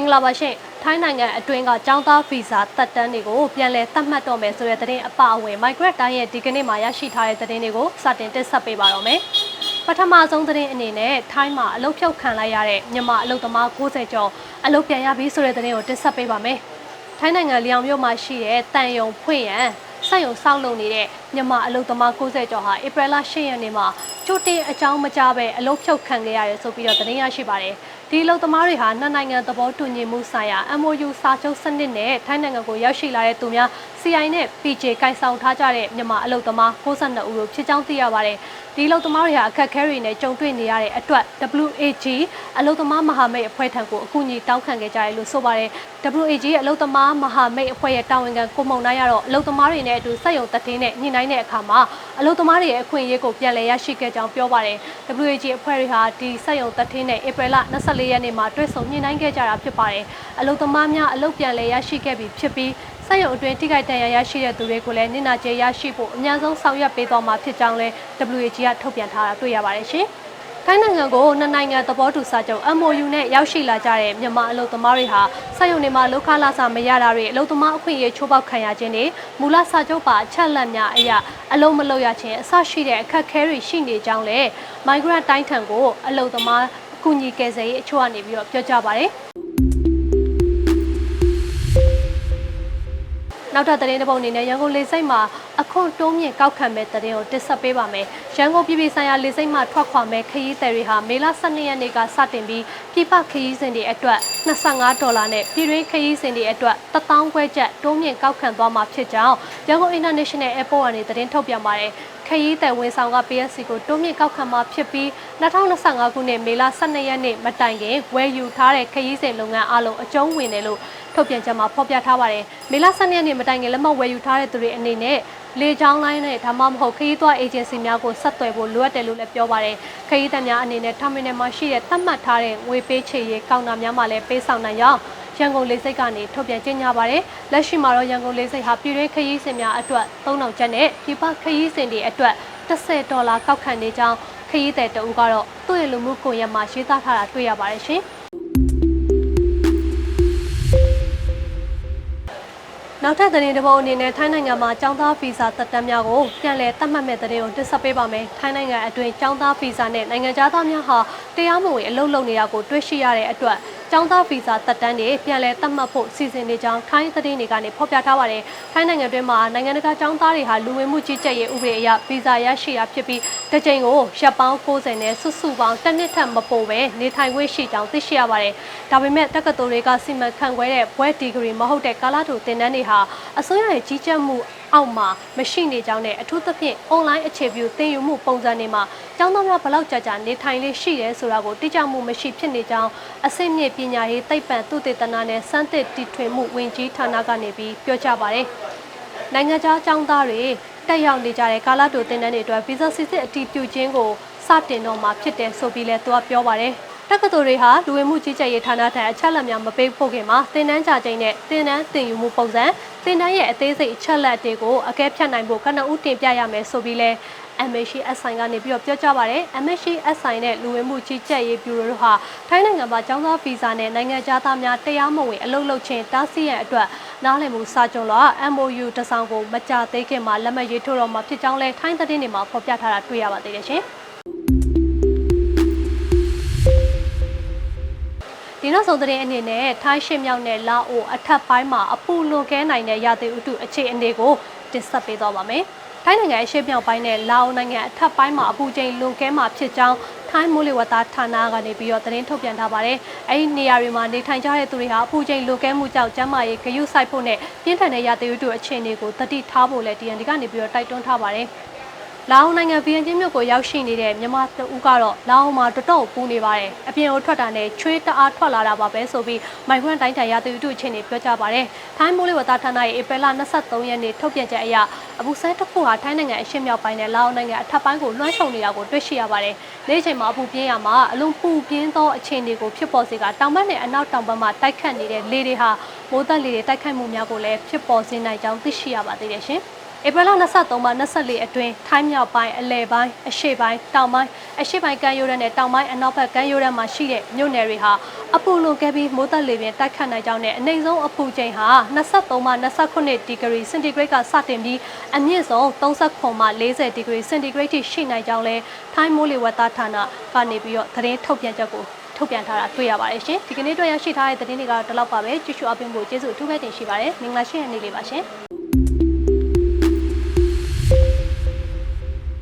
င်္ဂလာပါရှင်ထိုင်းနိုင်ငံအတွင်းကចောင်းသားဗီဇာတက်တန်းတွေကိုပြန်လည်သတ်မှတ်တော့မယ်ဆိုတဲ့သတင်းအပအဝင် Migrant တိုင်းရဲ့ဒီကနေ့မှာရရှိထားတဲ့သတင်းတွေကိုစတင်တင်ဆက်ပေးပါတော့မယ်ပထမဆုံးသတင်းအနေနဲ့ထိုင်းမှာအလုတ်ဖြုတ်ခံလိုက်ရတဲ့မြန်မာအလုတ်သမား60ကျော်အလုတ်ပြန်ရပြီဆိုတဲ့သတင်းကိုတင်ဆက်ပေးပါမယ်ထိုင်းနိုင်ငံလျောင်မြို့မှာရှိတဲ့တန်ယုံဖွင့်ရန်ဆက်ယုံစောက်လုပ်နေတဲ့မြန်မာအလုတ်သမား60ကျော်ဟာဧပြီလ10ရက်နေ့မှာကြိုတင်အကြောင်းမကြားပဲအလုတ်ဖြုတ်ခံခဲ့ရတယ်ဆိုပြီးတော့သတင်းရရှိပါတယ် ဒီအလုတ်သမားတွေဟာနှစ်နိုင်ငံသဘောတူညီမှုဆိုင်ရာ MOU စာချုပ်စနစ်နဲ့ထိုင်းနိုင်ငံကိုရောက်ရှိလာတဲ့သူများ CI နဲ့ PJ ကိုင်ဆောင်ထားကြတဲ့မြန်မာအလုတ်သမား62ဦးတို့ဖြစ်ကြောင်းသိရပါတယ်ဒီအလုတ်သမားတွေဟာအခက်အခဲတွေနဲ့ကြုံတွေ့နေရတဲ့အတွက် WAG အလုတ်သမားမဟာမိတ်အဖွဲ့ထံကိုအကူအညီတောင်းခံခဲ့ကြတယ်လို့ဆိုပါတယ် WAG ရဲ့အလုတ်သမားမဟာမိတ်အဖွဲ့ရဲ့တာဝန်ခံကိုမုံနိုင်ရတော့အလုတ်သမားတွေနဲ့အတူစက်ရုံတက်တင်းနဲ့ညှိနှိုင်းတဲ့အခါမှာအလုတ်သမားတွေရဲ့အခွင့်အရေးကိုပြန်လည်ရရှိခဲ့ကြောင်းပြောပါတယ် WAG အဖွဲ့တွေဟာဒီစက်ရုံတက်တင်းနဲ့ဧပြီလ24ရက်နေ့မှာတွဲဆုံညှိနှိုင်းခဲ့ကြတာဖြစ်ပါတယ်အလုတ်သမားများအလုတ်ပြန်လည်ရရှိခဲ့ပြီဖြစ်ပြီးစက်ရုံအတွင်းထိခိုက်ဒဏ်ရာရရှိတဲ့သူတွေကိုလည်းနစ်နာကြေးရရှိဖို့အများဆုံးဆောင်ရွက်ပေးသွားမှာဖြစ်ကြောင်းလည်း WAG ကထုတ်ပြန်ထားတာတွေ့ရပါတယ်ရှင်။ထိုင်းနိုင်ငံကိုနှစ်နိုင်ငံသဘောတူစာချုပ် MOU နဲ့ရောက်ရှိလာကြတဲ့မြန်မာအလုပ်သမားတွေဟာစက်ရုံတွေမှာလောက်ခလာစာမရတာတွေအလုပ်သမားအခွင့်အရေးချိုးဖောက်ခံရခြင်းတွေမူလစာချုပ်ပါအချက်လက်များအရအလုံးမလုပ်ရခြင်းအဆရှိတဲ့အခက်အခဲတွေရှိနေကြောင်းလည်း Migrant တိုင်းထံကိုအလုပ်သမားအ ကူအညီကယ်ဆယ်ရေးအချို့ကနေပြီးတော့ပြောကြပါတယ်။ နောက်ထပ်သတင်းတစ်ပုဒ်အနေနဲ့ရန်ကုန်လေဆိပ်မှာအခွန်တိုးမြင့်ကောက်ခံမဲ့သတင်းကိုတင်ဆက်ပေးပါမယ်။ရန်ကုန်ပြည်ပြည်ဆိုင်ရာလေဆိပ်မှာထွက်ခွာမဲ့ခရီးသည်တွေဟာမေလ12ရက်နေ့ကစတင်ပြီးပြည်ပခရီးစဉ်တွေအတွက်25ဒေါ်လာနဲ့ပြည်တွင်းခရီးစဉ်တွေအတွက်1000ခွဲကျပ်တိုးမြင့်ကောက်ခံသွားမှာဖြစ်ကြောင်းရန်ကုန် International Airport ကနေသတင်းထုတ်ပြန်ပါတယ်။ခရီးသည်ဝန်ဆောင်က PSC ကိုတိုးမြင့်ကောက်ခံမှာဖြစ်ပြီး2025ခုနှစ်မေလ12ရက်နေ့မတိုင်ခင်ဝယ်ယူထားတဲ့ခရီးစဉ်လုပ်ငန်းအလုံးအကျုံးဝင်တယ်လို့ ထုတ်ပြန်ချက်မှာဖော်ပြထားပါတယ်။မေလ12ရက်နေ့မတိုင်ခင်လက်မှတ်ဝယ်ယူထားတဲ့သူတွေအနေနဲ့လေကြောင်းလိုင်းနဲ့ဒါမှမဟုတ်ခရီးသွားအေဂျင်စီများကိုဆက်သွယ်ဖို့လိုအပ်တယ်လို့လည်းပြောပါတယ်။ခရီးသည်များအနေနဲ့ terminal မှာရှိတဲ့သတ်မှတ်ထားတဲ့ငွေပေးချေရေးကောင်တာများမှာလည်းပေးဆောင်နိုင်အောင်ရန်ကုန်လေဆိပ်ကနေထုတ်ပြန်ကြေညာပါတယ်။လက်ရှိမှာတော့ရန်ကုန်လေဆိပ်ဟာပြည်တွင်းခရီးစဉ်များအတွက်3000ကျပ်နဲ့ပြည်ပခရီးစဉ်တွေအတွက်10ဒေါ်လာကောက်ခံနေကြောင်းခရီးသည်တအူးကတော့သူ့ရဲ့လူမှုကွန်ရက်မှာရေးသားထားတာတွေ့ရပါတယ်ရှင်။ နောက်ထပ်သတင်းတစ်ပုဒ်အနေနဲ့ထိုင်းနိုင်ငံမှာចောင်းသားဗီဇာသက်တမ်းများကိုပြန်လည်သတ်မှတ်မဲ့သတင်းကိုတင်ဆက်ပေးပါမယ်။ထိုင်းနိုင်ငံအတွင်းចောင်းသားဗီဇာနဲ့နိုင်ငံခြားသားများဟာတရားမဝင်အလုပ်လုပ်နေတာကိုတွေ့ရှိရတဲ့အတွက် ចောင်းသားဗီဇာသက်တမ်းတွေပြန်လည်သတ်မှတ်ဖို့စီစဉ်နေကြောင်းထိုင်းသတင်းတွေကနေဖော်ပြထားပါတယ်။ထိုင်းနိုင်ငံတွင်းမှာနိုင်ငံတကာចောင်းသားတွေဟာလူဝင်မှုကြီးကြပ်ရေးဥပဒေအရဗီဇာရရှိတာဖြစ်ပြီးတစ်ကြိမ်ကိုရပ်ပေါင်း60နဲ့စုစုပေါင်းတစ်နှစ်ထက်မပိုပဲနေထိုင်ခွင့်ရှိကြောင်းသိရှိရပါတယ်။ဒါပေမဲ့တက္ကသိုလ်တွေကစီမံခန့်ခွဲတဲ့ဘွဲ့ဒီဂရီမဟုတ်တဲ့ကာလတူသင်တန်းတွေဟာအစိုးရရဲ့ကြီးကြပ်မှု အောက်မှာမရှိနေကြောင်းနဲ့အထူးသဖြင့် online အခြေပြုသင်ယူမှုပုံစံတွေမှာကျောင်းသားများဘလောက်ကြာကြာနေထိုင်လေးရှိတယ်ဆိုတာကိုတိကျမှုမရှိဖြစ်နေကြောင်းအစိမ့်မြင့်ပညာရေးသိပ္ပံသုတေသနနဲ့စမ်းသစ်တီထွင်မှုဝင်ကြီးဌာနကနေပြီးပြောကြားပါတယ်။နိုင်ငံခြားကျောင်းသားတွေတက်ရောက်နေကြတဲ့ကာလတိုသင်တန်းတွေအတွက် visa စစ်စစ်အတည်ပြုခြင်းကိုစတင်တော့မှာဖြစ်တယ်ဆိုပြီးလဲသူကပြောပါတယ်။ တက္ကသိုလ်တွေဟာလူဝင်မှုကြီးကြပ်ရေးဌာနထံအချက်အလက်များမပေးဖို့ခင်မှာသင်တန်းကြချိန်နဲ့သင်တန်းသင်ယူမှုပုံစံသင်တန်းရဲ့အသေးစိတ်အချက်အလက်တွေကိုအကဲဖြတ်နိုင်ဖို့ကနဦးတင်ပြရမယ်ဆိုပြီးလဲ MHSI ကနေပြီးတော့ပြောကြားပါတယ် MHSI နဲ့လူဝင်မှုကြီးကြပ်ရေးဘျူရိုတို့ဟာထိုင်းနိုင်ငံမှာចောင်းသားဗီဇာနဲ့နိုင်ငံသားများတရားမဝင်အလုပ်လုပ်ခြင်းတားဆီးရန်အတွက်နားလည်မှုစာချုပ်လော MOU တစောင်ကိုမကြသေးခင်မှာလက်မှတ်ရေးထိုးတော့မှာဖြစ်ကြောင်းလဲထိုင်းသတင်းတွေမှာဖော်ပြထားတာတွေ့ရပါသေးတယ်ရှင် နောက်ဆုံးသတင်းအနေနဲ့ထိုင်းရှစ်မြောက်နဲ့လာအိုအထက်ပိုင်းမှာအပူလွန်ကဲနိုင်တဲ့ရာသီဥတုအခြေအနေကိုတင်ဆက်ပေးသွားပါမယ်။ထိုင်းနိုင်ငံအရှေ့မြောက်ပိုင်းနဲ့လာအိုနိုင်ငံအထက်ပိုင်းမှာအပူချိန်လွန်ကဲမှာဖြစ်ကြောင်းထိုင်းမိုးလေဝသဌာနကနေပြီးတော့သတင်းထုတ်ပြန်ထားပါတယ်။အဲဒီနေရာတွေမှာနေထိုင်ကြတဲ့သူတွေဟာအပူချိန်လွန်ကဲမှုကြောင့်ကျန်းမာရေးဂရုစိုက်ဖို့နဲ့ပြင်းထန်တဲ့ရာသီဥတုအခြေအနေကိုသတိထားဖို့လည်း DND ကနေပြီးတော့တိုက်တွန်းထားပါတယ်။ လာအိုနိုင်ငံဗီယန်ကျင်းမြို့ကိုရောက်ရှိနေတဲ့မြန်မာတဦးကတော့လာအိုမှာတတော့ပူနေပါတယ်အပြင်ကိုထွက်တာနဲ့ချွေးတအားထွက်လာတာပါပဲဆိုပြီး migrant တိုင်းတန်ရာသီဥတုအခြေအနေပြောကြားပါတယ်ထိုင်းမိုးလေဝသဌာနရဲ့ဧပြီလ23ရက်နေ့ထုတ်ပြန်ချက်အရအပူဆဲတစ်ခုဟာထိုင်းနိုင်ငံအရှေ့မြောက်ပိုင်းနဲ့လာအိုနိုင်ငံအထက်ပိုင်းကိုလွှမ်းခြုံနေတာကိုတွေ့ရှိရပါတယ်နေ့ချိန်မှာအပူပြင်းရမှာအလွန်ပူပြင်းသောအခြေအနေကိုဖြစ်ပေါ်စေကတောင်ဘက်နဲ့အနောက်တောင်ဘက်မှာတိုက်ခတ်နေတဲ့လေတွေဟာမိုးသက်လေတွေတိုက်ခိုက်မှုများကိုလည်းဖြစ်ပေါ်စေနိုင်ကြောင်းသိရှိရပါသေးတယ်ရှင်။ ဧပြီလ23မှ24အတွင်းထိုင်းမြောက်ပိုင်းအလဲပိုင်းအရှေ့ပိုင်းတောင်ပိုင်းအရှေ့ပိုင်းကမ်းရိုးတန်းနဲ့တောင်ပိုင်းအနောက်ဘက်ကမ်းရိုးတန်းမှာရှိတဲ့မြို့နယ်တွေဟာအပူလွန်ကဲပြီးမိုးသက်လေပြင်းတိုက်ခတ်နိုင်ကြောင်းနဲ့အနိုင်ဆုံးအပူချိန်ဟာ23မှ29ဒီဂရီစင်တီဂရိတ်ကစတင်ပြီးအမြင့်ဆုံး39မှ40ဒီဂရီစင်တီဂရိတ်ထိရှိနိုင်ကြောင်းလဲထိုင်းမိုးလေဝသဌာနကနေပြီးတော့သတင်းထုတ်ပြန်ချက်ကိုထုတ်ပြန်ထားတာတွေ့ရပါတယ်ရှင်ဒီကနေ့အတွက်ရရှိထားတဲ့သတင်းတွေကတော့ဒီလောက်ပါပဲကြည့်ရှုအပင်ကိုကျေးဇူးအထူးပဲတင်ရှိပါတယ်မင်္ဂလာရှိတဲ့နေ့လေးပါရှင်